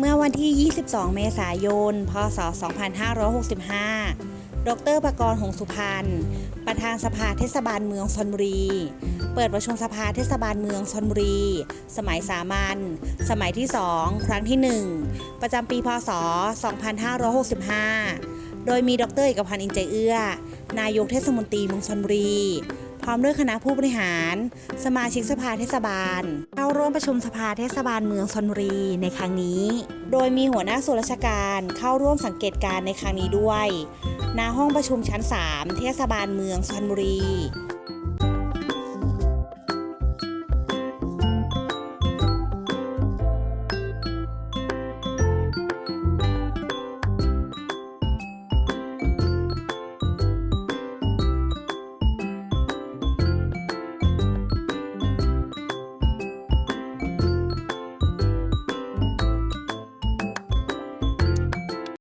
เมื่อวันที่ 22 เมษายน พศ 2565 ดรประกรณ์หงสุพรรณ ประธานสภาเทศบาลเมืองชนบุรี เปิดประชุมสภาเทศบาลเมืองชนบุรี สมัยสามัญ สมัยที่ 2 ครั้งที่ 1 ประจำปี พศ 2565 โดยมีดรเอกพันธ์อินใจเอื้อ นายกเทศมนตรีเมืองชนบุรี ร้อมด้วยคณะผู้บริหาร สมาชิกสภาเทศบาล เข้าร่วมประชุมสภาเทศบาลเมืองชนบุรีในครั้งนี้ โดยมีหัวหน้าส่วนราชการเข้าร่วมสังเกตการณ์ในครั้งนี้ด้วยณห้องประชุมชั้น 3 เทศบาลเมืองชนบุรี